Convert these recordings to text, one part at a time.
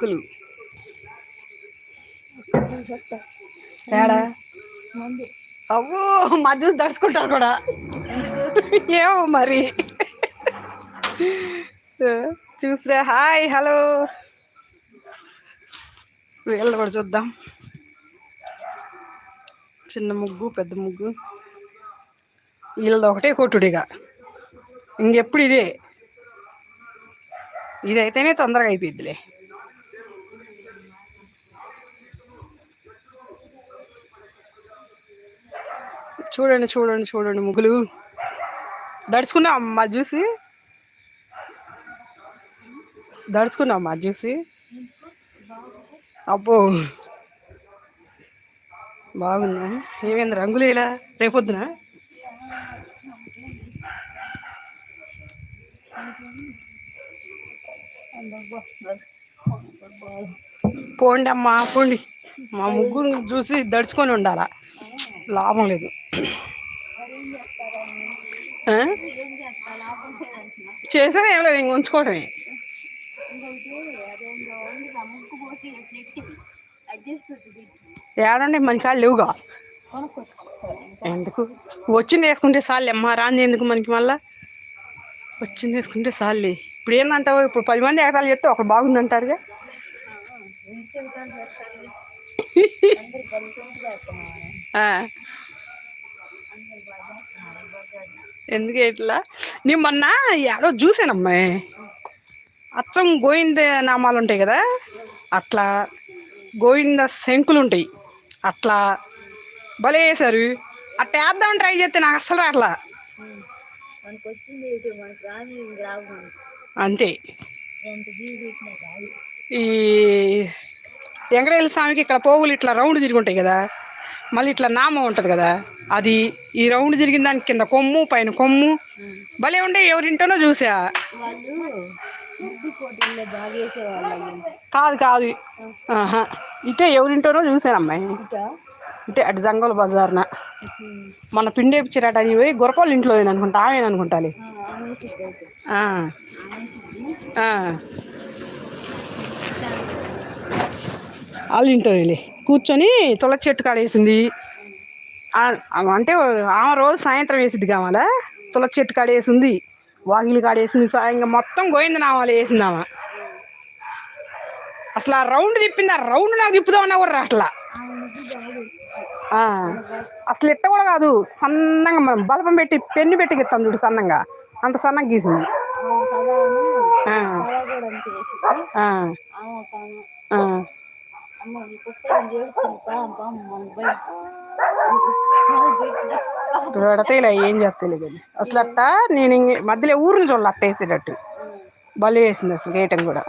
కులు ఏడా? అవ్వో మా చూసి దడుచుకుంటారు కూడా. ఏమో మరి. చూసిరా హాయ్ హలో. వీళ్ళు కూడా చూద్దాం. చిన్న ముగ్గు పెద్ద ముగ్గు. వీళ్ళది ఒకటే కొట్టుడిగా ఇంకెప్పుడు ఇదే? ఇదైతేనే తొందరగా అయిపోద్దిలే చూడండి చూడండి చూడండి ముగ్గులు. దడుచుకున్నాం అమ్మ చూసి? దడుచుకున్నాం అమ్మ చూసి? అబ్బో. బాగుందా. ఏమైంది రంగులు ఇలా రేపొద్దున? పోండి అమ్మా పోండి. మా ముగ్గురు చూసి దడుచుకొని ఉండాలా. లాభం లేదు. చేసేది ఏం లేదు ఇంక ఉంచుకోవటమే ఏడండి మన కాళ్ళు లేవుగా. ఎందుకు? వచ్చింది వేసుకుంటే సార్లే అమ్మ రాంది ఎందుకు మనకి మళ్ళా? వచ్చింది వేసుకుంటే సార్లే ఇప్పుడు ఏందంటావు? ఇప్పుడు పది మంది ఏకతాలు చెప్తే ఒకరు బాగుందంటారుగా. ఎందుకు ఇట్లా? నీ మొన్న ఏడో చూసానమ్మాయి అచ్చం గోవింద నామాలు ఉంటాయి కదా? అట్లా గోవింద శంకులు ఉంటాయి. అట్లా భలే వేసారు అట్లా వేద్దామని ట్రై చేస్తే నాకు అస్సలు అట్లా అంతే. ఈ వెంకటేశ్వర స్వామికి ఇక్కడ పోగులు ఇట్లా రౌండ్ తిరిగి ఉంటాయి కదా? మళ్ళీ ఇట్లా నామం ఉంటుంది కదా? అది ఈ రౌండ్ తిరిగిన దానికి కింద కొమ్ము పైన కొమ్ము. భలే ఉండే ఎవరింటోనో చూసా. కాదు కాదు. ఇటే ఎవరింటోనో చూసాను అమ్మాయి ఇటే అటు జంగల్ బజార్న. మన పిండి వేపించారట అని పోయి గురపాలు ఇంట్లో అనుకుంటా ఆమె అనుకుంటాలి వాళ్ళ ఇంట్లో కూర్చొని తులసి చెట్టు కాడేసింది. అంటే ఆమె రోజు సాయంత్రం వేసిద్ది కావాలా తులసి చెట్టు కాడేసింది వాకిలి కాడేసింది ఇంకా మొత్తం గోయింది నామాలు వేసిందామా అసలు ఆ రౌండ్ తిప్పింది ఆ రౌండ్ నాకు తిప్పుదామన్నా కూడా రాట్లా. అసలు ఇట్ట కూడా కాదు సన్నంగా మనం బలపం పెట్టి పెన్ను పెట్టి గీస్తాం చూడు సన్నంగా. అంత సన్నంగా గీసింది. ఇలా ఏం చెప్తలేదు అసలు అట్ట నేను మధ్యలో ఊరిని చూడాలి అట్ట వేసేటట్టు బలి వేసింది అసలు వేయటం కూడా.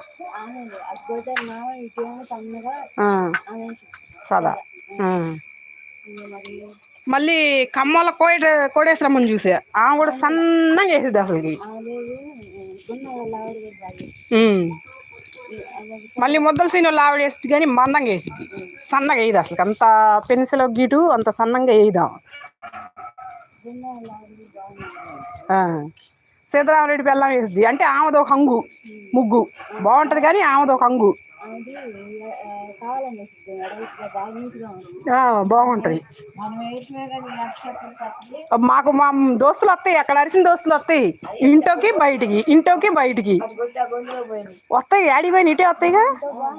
సదా. మళ్ళీ కమ్మల కోడ కోడేశ్వరమ్మని చూసా. ఆమె కూడా సన్నగా వేసేది అసలుకి. మళ్ళీ ముద్దల సీను ఆవిడ వేస్తుంది కానీ మందంగా వేసింది సన్నగా వేయదు అసలు అంత పెన్సిల్ గీటు అంత సన్నంగా వేయదాం సీతారామరెడ్డి బెల్లం వేస్తుంది అంటే ఆమెది ఒక హంగు ముగ్గు. బాగుంటుంది కానీ ఆమెది ఒక హంగు బాగుంటుంది మాకు మా దోస్తులు వస్తాయి. అక్కడ అరిసిన దోస్తులు వస్తాయి. ఇంట్లోకి బయటికి ఇంట్లోకి బయటికి. వస్తాయి. యాడి పోయిన ఇటే వస్తాయిగా?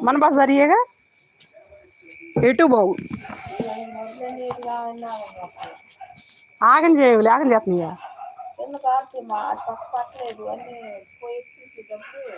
మన బస్ సరియేగా ఎటు బాగు ఆగం చేయవు ఆగం చేస్తున్నాయా? వచ్చేటప్పుడు